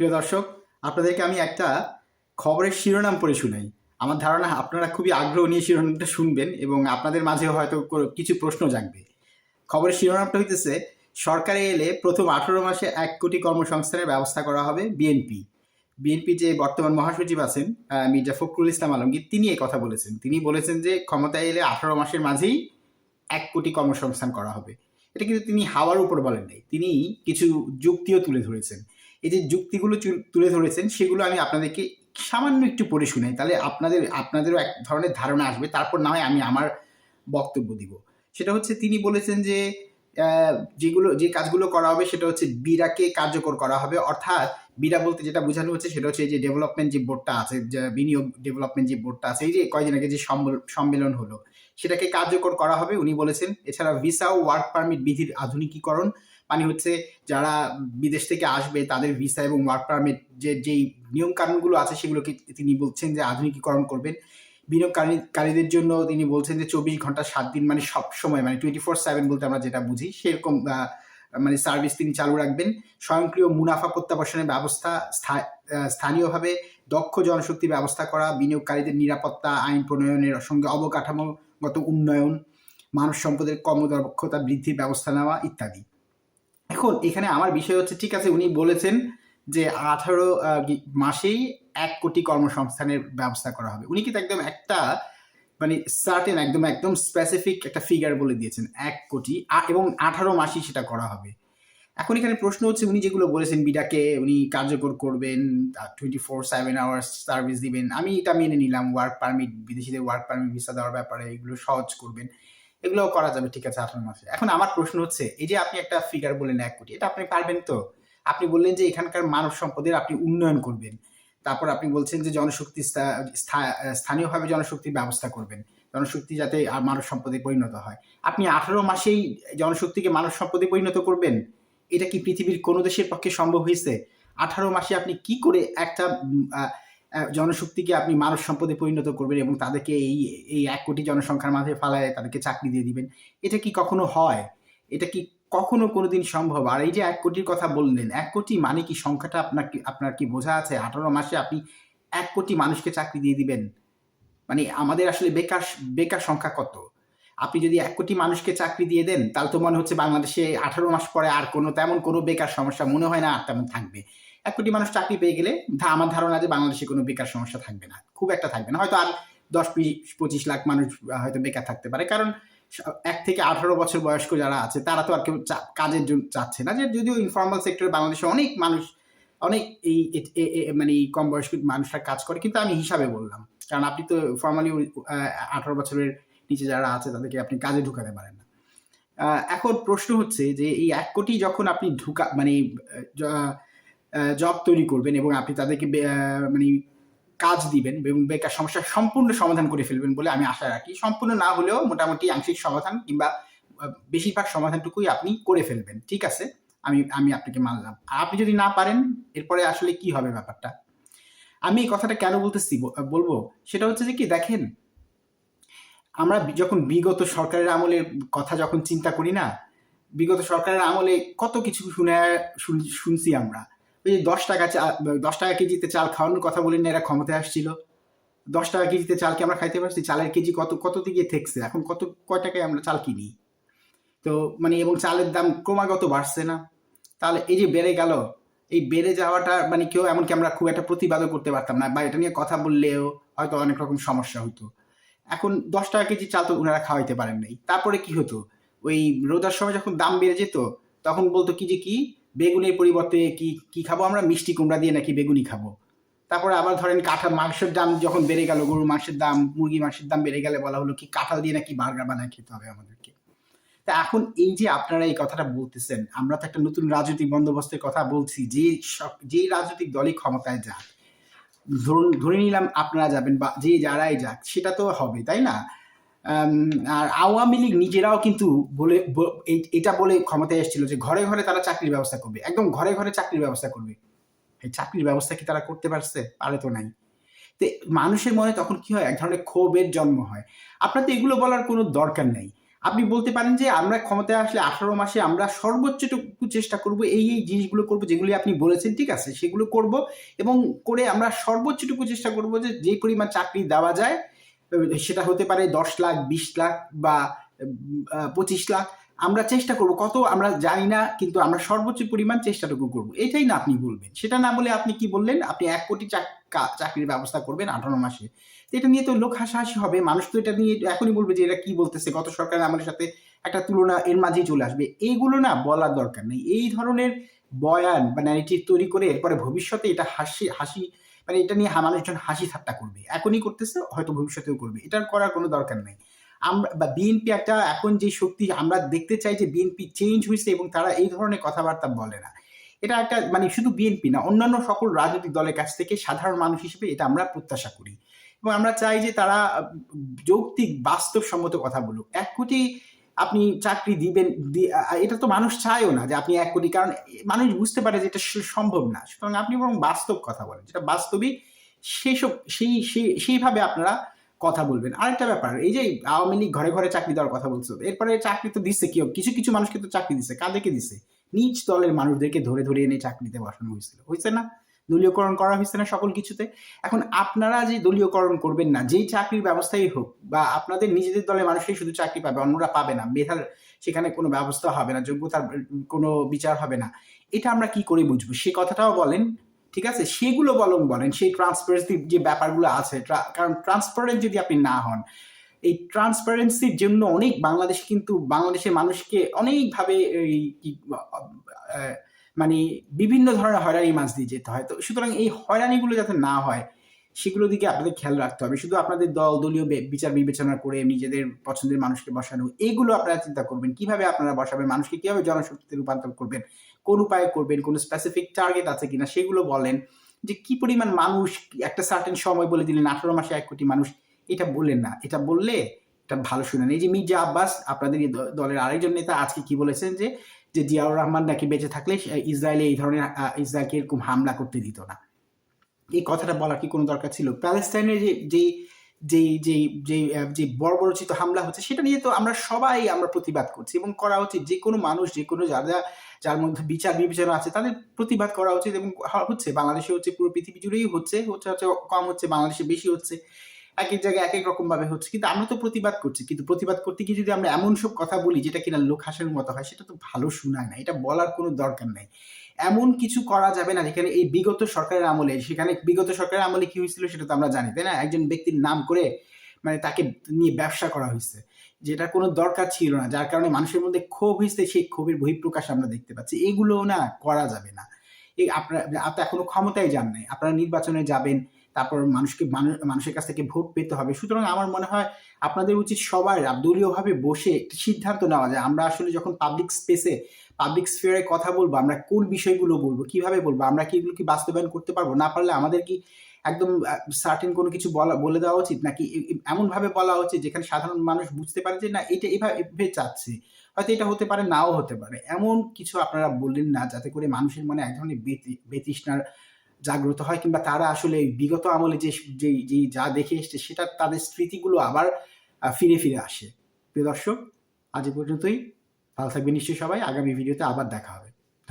প্রিয় দর্শক, আপনাদেরকে আমি একটা খবরের শিরোনাম পড়ে শুনাই। আমার ধারণা আপনারা খুবই আগ্রহ নিয়ে শিরোনামটা শুনবেন এবং আপনাদের মাঝেও হয়তো কিছু প্রশ্ন জাগবে। খবরের শিরোনামটা হইতেছে, সরকারে এলে প্রথম আঠারো মাসে এক কোটি কর্মসংস্থানের ব্যবস্থা করা হবে বিএনপি। বিএনপি যে বর্তমান মহাসচিব আছেন মির্জা ফখরুল ইসলাম আলমগীর, তিনি এই কথা বলেছেন। তিনি বলেছেন যে ক্ষমতায় এলে আঠারো মাসের মাঝেই এক কোটি কর্মসংস্থান করা হবে। এটা কিন্তু তিনি হাওয়ার উপর বলেন নাই। তিনি কিছু যুক্তিও তুলে ধরেছেন। এই যে যুক্তিগুলো তুলে ধরেছেন, সেগুলো আমি আপনাদেরকে সামান্য একটু পড়ে শুনাই। তাহলে আপনাদের, আপনাদেরও এক ধরনের ধারণা আসবে। তারপর না হয় আমি আমার বক্তব্য দিব। সেটা হচ্ছে তিনি বলেছেন যে যেগুলো, যে কাজগুলো করা হবে সেটা হচ্ছে বিরাকে কার্যকর করা হবে। অর্থাৎ বিরা বলতে যেটা বোঝানো হচ্ছে সেটা হচ্ছে এই যে ডেভেলপমেন্ট যে বোর্ডটা আছে বিনিয়োগ ডেভেলপমেন্ট যে বোর্ডটা আছে, এই যে কয়দিন আগে যে সম্মেল- সম্মেলন হলো, সেটাকে কার্যকর করা হবে। উনি বলেছেন, এছাড়া ভিসা ও ওয়ার্ক পারমিট বিধির আধুনিকীকরণ মানে হচ্ছে যারা বিদেশ থেকে আসবে, তাদের ভিসা এবং ওয়ার্ক পারমিট যে, যেই নিয়ম কানুনগুলো আছে সেগুলোকে তিনি বলছেন যে আধুনিকীকরণ করবেন। বিনিয়োগকারীদের জন্য তিনি বলছেন যে চব্বিশ ঘণ্টা সাত দিন মানে সব সময় মানে টোয়েন্টি ফোর সেভেন বলতে আমরা যেটা বুঝি, সেরকম মানে সার্ভিস তিনি চালু রাখবেন। স্বয়ংক্রিয় মুনাফা প্রত্যাবাসনের ব্যবস্থা স্থা- স্থানীয়ভাবে দক্ষ জনশক্তি ব্যবস্থা করা, বিনিয়োগকারীদের নিরাপত্তা, আইন প্রণয়নের সঙ্গে অবকাঠামোগত উন্নয়ন, মানব সম্পদের কর্মদক্ষতা বৃদ্ধির ব্যবস্থা নেওয়া ইত্যাদি। এখন এখানে আমার বিষয় হচ্ছে, ঠিক আছে, উনি বলেছেন যে আঠারো মাসেই এক কোটি কর্মসংস্থানের ব্যবস্থা করা হবে। উনি কিন্তু একদম একটা মানে সার্টেন একদম একদম স্পেসিফিক একটা ফিগার বলে দিয়েছেন, এক কোটি এবং আঠারো মাসই সেটা করা হবে। এখন এখানে প্রশ্ন হচ্ছে, উনি যেগুলো বলেছেন, বিডাকে উনি কার্যকর করবেন twenty four seven hours service দিবেন, আমি এটা মেনে নিলাম ওয়ার্ক পারমিট বিদেশিদের ওয়ার্ক পারমিট ভিসা দেওয়ার ব্যাপারে এগুলো সহজ করবেন। এগুলো করা যাবে, ঠিক আছে আঠারো মাসে এখন আমার প্রশ্ন হচ্ছে, এই যে আপনি একটা ফিগার বললেন এক কোটি, এটা আপনি পারবেন তো? আপনি বললেন যে এখানকার মানব সম্পদের আপনি উন্নয়ন করবেন। তারপর আপনি বলছেন যে জনশক্তি স্থা- স্থা- স্থানীয়ভাবে জনশক্তির ব্যবস্থা করবেন। জনশক্তি যাতে মানব সম্পদে পরিণত হয়। আপনি আঠারো মাসেই জনশক্তিকে মানব সম্পদে পরিণত করবেন? এটা কি পৃথিবীর কোনো দেশের পক্ষে সম্ভব হয়েছে? আঠারো মাসে আপনি কি করে একটা জনশক্তিকে আপনি মানব সম্পদে পরিণত করবেন এবং তাদেরকে এই এই এক কোটি জনসংখ্যার মাঝে ফালায় তাদেরকে চাকরি দিয়ে দিবেন। এটা কি কখনো হয়? এটা কি কখনো কোনোদিন সম্ভব? আর এই যে এক কোটির কথা বললেন, এক কোটি মানে কি সংখ্যাটা আপনার কি আপনার কি বোঝা আছে? আঠারো মাসে আপনি এক কোটি মানুষকে চাকরি দিয়ে দিবেন। মানে আমাদের আসলে বেকার বেকার সংখ্যা কত? আপনি যদি এক কোটি মানুষকে চাকরি দিয়ে দেন, তাহলে তো মনে হচ্ছে বাংলাদেশে আঠারো মাস পরে আর কোনো, তেমন কোনো বেকার সমস্যা মনে হয় না আর তেমন থাকবে। এক কোটি মানুষ চাকরি পেয়ে গেলে আমার ধারণা যে বাংলাদেশে কোনো বেকার সমস্যা থাকবে না, খুব একটা থাকবে না। হয়তো আর দশ পঁচিশ লাখ মানুষ হয়তো বেকার থাকতে পারে। কারণ এক থেকে আঠারো বছর বয়স্ক যারা আছে, তারা তো আর কেউ কাজের জন্য চাচ্ছে না। যে যদিও ইনফর্মাল সেক্টরে বাংলাদেশে অনেক মানুষ, অনেক এই মানে কম বয়স্ক মানুষরা কাজ করে, কিন্তু আমি হিসাবে বললাম। কারণ আপনি তো ফর্মালি আঠারো বছরের নিচে যারা আছে, তাদেরকে আপনি কাজে ঢুকাতে পারেন না। এখন প্রশ্ন হচ্ছে যে এই এক কোটি যখন আপনি ঢুকা মানে জব তৈরি করবেন এবং আপনি তাদেরকে মানে কাজ দিবেন এবং বেকার সমস্যার সম্পূর্ণ সমাধান করে ফেলবেন বলে আমি আশা রাখি। সম্পূর্ণ না হলেও মোটামুটি আংশিক সমাধান কিংবা বেশিরভাগ সমাধানটুকুই আপনি করে ফেলবেন। ঠিক আছে? আমি আমি আপনাকে মানলাম। আর আপনি যদি না পারেন, এরপরে আসলে কি হবে ব্যাপারটা? আমি এই কথাটা কেন বলতেছি? বলব? সেটা হচ্ছে যে কি, দেখেন, আমরা যখন বিগত সরকারের আমলের কথা যখন চিন্তা করি না, বিগত সরকারের আমলে কত কিছু শুনে, শুন- শুনছি আমরা। ওই দশ টাকা চা- দশ টাকা কেজিতে চাল খাওয়ানোর কথা বলেন না, এরা ক্ষমতায় আসছিল। দশ টাকা কেজিতে চাল কি আমরা খাইতে পারছি? চালের কেজি কত কত দিকে ঠেকছে? এখন কত কয় টাকায় আমরা চাল কিনি? তো মানে এবং চালের দাম ক্রমাগত বাড়ছে না। তাহলে এই যে বেড়ে গেল, এই বেড়ে যাওয়াটা মানে কেউ এমনকি আমরা খুব একটা প্রতিবাদও করতে পারতাম না। বা এটা নিয়ে কথা বললেও হয়তো অনেক রকম সমস্যা হতো এখন দশ টাকা কেজি চাল তো ওনারা খাওয়াইতে পারেন নাই। তারপরে কি হতো? ওই রোজার সময় যখন দাম বেড়ে যেত, তখন বলতো কি যে কি? বেগুনের পরিবর্তে কি কি খাব আমরা? মিষ্টি কুমড়া দিয়ে নাকি বেগুনি খাব। তারপরে আবার ধরেন কাঁঠাল, মাংসের দাম যখন বেড়ে গেল, গরুর মাংসের দাম মুরগি মাংসের দাম বেড়ে গেলে বলা হলো কি, কাঁঠাল দিয়ে নাকি বার্গার বানায় খেতে হবে আমাদেরকে। তা এখন এই যে আপনারা এই কথাটা বলতেছেন, আমরা তো একটা নতুন রাজনৈতিক বন্দোবস্তের কথা বলছি, যে সব- যেই রাজনৈতিক দলই ক্ষমতায় যাক। ধরুন, ধরে নিলাম আপনারা যাবেন বা যে যারাই যাক, সেটা তো হবে, তাই না? আর আওয়ামী লীগ নিজেরাও কিন্তু বলে এটা বলে ক্ষমতায় এসেছিল যে ঘরে ঘরে তারা চাকরির ব্যবস্থা করবে। একদম ঘরে ঘরে চাকরির ব্যবস্থা করবে। এই চাকরির ব্যবস্থা কি তারা করতে পারছে? পারে তো নাই। তো, মানুষের মনে তখন কি হয়? এক ধরনের ক্ষোভের জন্ম হয়। আপনার তো এগুলো বলার কোনো দরকার নেই। আপনি বলতে পারেন যে আমরা ক্ষমতায় আসলে আঠারো মাসে আমরা সর্বোচ্চটুকু চেষ্টা করব, এই এই জিনিসগুলো করব যেগুলি আপনি বলেছেন, ঠিক আছে? সেগুলো করব এবং করে আমরা সর্বোচ্চটুকু চেষ্টা করব যে যে পরিমাণ চাকরি দেওয়া যায় সেটা হতে পারে দশ লাখ, বিশ লাখ বা পঁচিশ লাখ। আমরা চেষ্টা করব, কত আমরা জানি না, কিন্তু আমরা সর্বোচ্চ পরিমাণ চেষ্টাটুকু করব। এটাই না আপনি বলবেন। সেটা না বলে আপনি কি বললেন? আপনি এক কোটি চাকরির ব্যবস্থা করবেন আঠারো মাসে। এটা নিয়ে তো লোক হাসাহাসি হবে। মানুষ তো এটা নিয়ে এখনই বলবে যে, এরা কি বলতেছে? গত সরকার আমাদের সাথে একটা তুলনা এর মাঝেই চলে আসবে। এইগুলো না বলার দরকার নেই। এই ধরনের বয়ান বা ন্যারেটিভ তৈরি করে এরপরে ভবিষ্যতে এটা হাসি হাসি মানে এটা নিয়ে মানুষজন হাসি ঠাট্টা করবে। এখনই করতেছে, হয়তো ভবিষ্যতেও করবে। এটার করার কোনো দরকার নেই। আমরা, বা বিএনপি একটা এখন যে শক্তি আমরা দেখতে চাই যে বিএনপি চেঞ্জ হয়েছে এবং তারা এই ধরনের কথাবার্তা বলে না। এটা একটা মানে শুধু বিএনপি না, অন্যান্য সকল রাজনৈতিক দলের কাছ থেকে সাধারণ মানুষ হিসেবে এটা আমরা প্রত্যাশা করি। এবং আমরা চাই যে তারা যৌক্তিক, বাস্তবসম্মত কথা বলুক। এক কোটি আপনি চাকরি দিবেন এটা তো মানুষ চায়ও না যে আপনি এক কোটি, কারণ মানুষ বুঝতে পারে যে এটা সম্ভব না। সুতরাং আপনি বরং বাস্তব কথা বলেন, যেটা বাস্তবিক সেসব, সেই সেইভাবে আপনারা কথা বলবেন। আরেকটা ব্যাপার, এই যে আওয়ামী লীগ ঘরে ঘরে চাকরি দেওয়ার কথা বলছো, এরপরে চাকরি তো দিচ্ছে কেউ, কিছু কিছু মানুষকে তো চাকরি দিচ্ছে কাদেরকে দিচ্ছে নিজ দলের মানুষদেরকে ধরে ধরে এনে চাকরিতে বসানো হয়েছিল, হয়েছে না? দলীয়করণ করা হয়েছে না সকল কিছুতে। এখন আপনারা যে দলীয়করণ করবেন না, যেই চাকরির ব্যবস্থাই হোক বা আপনাদের নিজেদের দলের মানুষই শুধু চাকরি পাবে, অন্যরা পাবে না মেধার সেখানে কোনো ব্যবস্থা হবে না, যোগ্যতার কোনো বিচার হবে না। এটা আমরা কি করে বুঝব? সে কথাটাও বলেন, ঠিক আছে? সেগুলো বলং বলেন, সেই ট্রান্সপারেন্সি যে ব্যাপারগুলো আছে কারণ ট্রান্সপারেন্ট যদি আপনি না হন, এই ট্রান্সপারেন্সির জন্য অনেক বাংলাদেশ কিন্তু বাংলাদেশের মানুষকে অনেকভাবে এই মানে বিভিন্ন ধরনের হয়রানি মাছ দিয়ে যেতে হয়। তো সুতরাং এই হয়রানিগুলো যাতে না হয় সেগুলো দিকে আপনাদের খেয়াল রাখতে হবে। শুধু আপনাদের দল, দলীয় বিচার বিবেচনা করে নিজেদের পছন্দের মানুষকে বসানো, এগুলো আপনারা চিন্তা করবেন। কীভাবে আপনারা বসাবেন মানুষকে? কীভাবে জনশক্তিতে রূপান্তর করবেন? কোন উপায়ে করবেন? কোন স্পেসিফিক টার্গেট আছে কিনা? সেগুলো বলেন। যে কি পরিমাণ মানুষ, একটা সার্টেন সময় বলে দিলেন, আঠারো মাসে এক কোটি মানুষ, এটা বললেন না। এটা বললে, এটা ভালো শুনেন এই যে মির্জা আব্বাস, আপনাদের দলের আরেকজন নেতা আজকে কি বলেছেন যে যে জিয়াউর রহমান নাকি বেঁচে থাকলে ইসরায়েলে এই ধরনের ইসরায়েলকে এরকম হামলা করতে দিত না। এই কথাটা বলার কি কোনো দরকার ছিল? প্যালেস্টাইনের যে, যেই যেই যেই যেই যে বর্বরচিত হামলা হচ্ছে, সেটা নিয়ে তো আমরা সবাই আমরা প্রতিবাদ করছি এবং করা উচিত। যে কোনো মানুষ, যে কোনো যারা যার মধ্যে বিচার বিবেচনা আছে, তাদের প্রতিবাদ করা উচিত এবং হচ্ছে। বাংলাদেশে হচ্ছে পুরো পৃথিবী জুড়েই হচ্ছে হচ্ছে হচ্ছে, কম হচ্ছে, বাংলাদেশে বেশি হচ্ছে। এক এক জায়গায় এক এক রকম ভাবে হচ্ছে। কিন্তু আমরা তো প্রতিবাদ করছি। কিন্তু প্রতিবাদ করতে গিয়ে যদি আমরা এমন সব কথা বলি যেটা কিনা লোক হাসানোর মতো হয়, সেটা তো ভালো শোনায় না। এটা বলার কোনো দরকার নাই। এমন কিছু করা যাবে না যেখানে এই বিগত সরকারের আমলে, সেখানে বিগত সরকারের আমলে কি হয়েছিল সেটা তো আমরা জানি, তাই না? একজন ব্যক্তির নাম করে মানে তাকে নিয়ে ব্যবসা করা হয়েছে যেটা কোনো দরকার ছিল না। যার কারণে মানুষের মধ্যে ক্ষোভ হয়েছে, সেই ক্ষোভের বহিঃপ্রকাশ আমরা দেখতে পাচ্ছি। এগুলো না করা যাবে না। আপনারা আপনার এখনও ক্ষমতায় যান নাই। আপনারা নির্বাচনে যাবেন। তারপর মানুষকে মানুষের কাছ থেকে ভোট পেতে হবে। সুতরাং আমার মনে হয় আপনাদের উচিত সবাই দলীয়ভাবে বসে একটি সিদ্ধান্ত নেওয়া যায় আমরা আসলে যখন পাবলিক স্পেসে পাবলিক স্ফিয়ারে কথা বলব, আমরা কোন বিষয়গুলো বলব, কীভাবে বলব, আমরা কি এগুলো কি বাস্তবায়ন করতে পারব? না পারলে আমাদের কি একদম সার্টেন কোনো কিছু বলা, বলে দেওয়া উচিত? নাকি এমনভাবে বলা উচিত যেখানে সাধারণ মানুষ বুঝতে পারে যে না, এটা এভাবে চাচ্ছে। হয়তো এটা হতে পারে, নাও হতে পারে। এমন কিছু আপনারা বললেন না, যাতে করে মানুষের মনে এক ধরনের বেতৃষ্ণার জাগ্রত হয় কিংবা তারা আসলে বিগত আমলে যে যে যা দেখে এসছে সেটা তাদের স্মৃতিগুলো আবার ফিরে ফিরে আসে। প্রিয় দর্শক, আজ পর্যন্তই। ভালো থাকবে নিশ্চয়ই সবাই। আগামী ভিডিওতে আবার দেখা হবে।